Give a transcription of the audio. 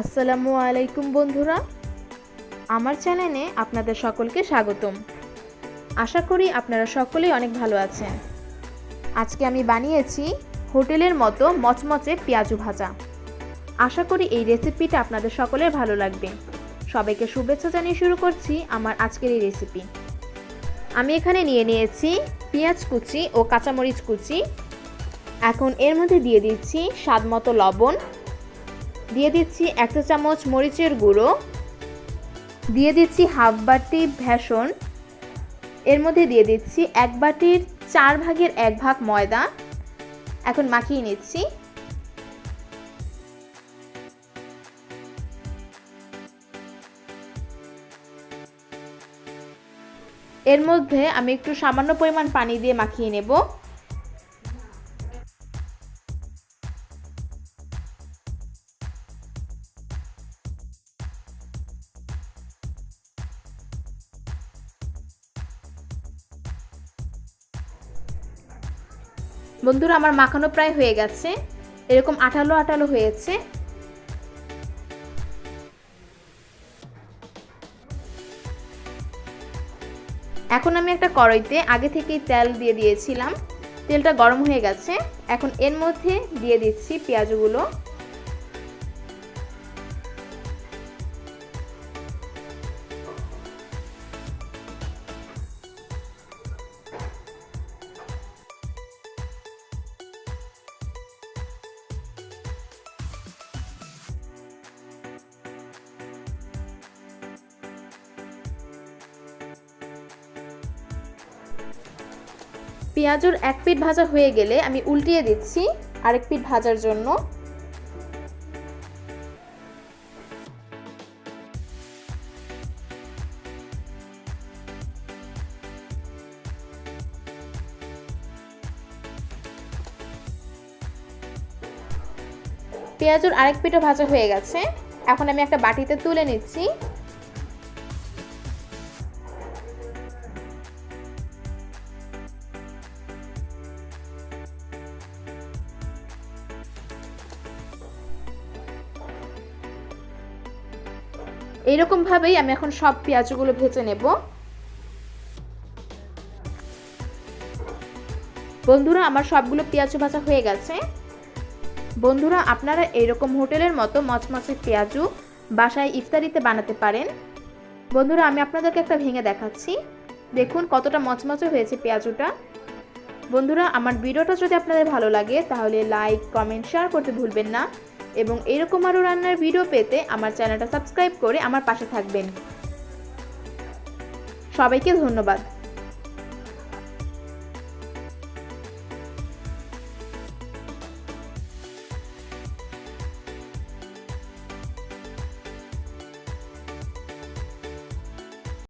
আসসালামু আলাইকুম বন্ধুরা। আমার চ্যানেলে আপনাদের সকলকে স্বাগতম। আশা করি আপনারা সকলেই অনেক ভালো আছেন। আজকে আমি বানিয়েছি হোটেলের মতো মচমচে পেঁয়াজু ভাজা। আশা করি এই রেসিপিটা আপনাদের সকলের ভালো লাগবে। সবাইকে শুভেচ্ছা জানিয়ে শুরু করছি আমার আজকের এই রেসিপি। আমি এখানে নিয়ে নিয়েছি পেঁয়াজ কুচি ও কাঁচামরিচ কুচি। এখন এর মধ্যে দিয়ে দিচ্ছি স্বাদ মতো লবণ দিয়ে দিচ্ছি এক চা চামচ মরিচের গুঁড়ো। দিয়ে দিচ্ছি হাফ বাটি ভেষণ। এর মধ্যে দিয়ে দিচ্ছি এক বাটির চার ভাগের এক ভাগ ময়দা। এখন মাখিয়ে নিচ্ছি। এর মধ্যে আমি একটু সামান্য পরিমাণ পানি দিয়ে মাখিয়ে নেব। বন্ধুরা, আমার মাখানো প্রায় হয়ে গেছে। এরকম আঠালো আঠালো হয়েছে। এখন আমি একটা কড়াইতে আগে থেকেই তেল দিয়ে দিয়েছিলাম। তেলটা গরম হয়ে গেছে। এখন এর মধ্যে দিয়ে দিচ্ছি পেঁয়াজগুলো। পেঁয়াজুর এক পিঠ ভাজা হয়ে গেলে আমি উল্টিয়ে দিচ্ছি আরেক পিঠ ভাজার জন্য। পেঁয়াজুর আরেক পিঠও ভাজা হয়ে গেছে। এখন আমি একটা বাটিতে তুলে নিচ্ছি। এইরকমভাবেই আমি এখন সব পেঁয়াজগুলো ভেজে নেব। বন্ধুরা, আমার সবগুলো পেঁয়াজ ভাজা হয়ে গেছে। বন্ধুরা, আপনারা এরকম হোটেলের মতো মচমচে পেঁয়াজু বাসায় ইফতারিতে বানাতে পারেন। বন্ধুরা, আমি আপনাদেরকে একটা ভেঙে দেখাচ্ছি। দেখুন কতটা মচমচে হয়েছে পেঁয়াজুটা। বন্ধুরা, আমার ভিডিওটা যদি আপনাদের ভালো লাগে, তাহলে লাইক কমেন্ট শেয়ার করতে ভুলবেন না। এবং এরকম আরও রান্নার ভিডিও পেতে আমার চ্যানেলটা সাবস্ক্রাইব করে আমার পাশে থাকবেন। সবাইকে ধন্যবাদ।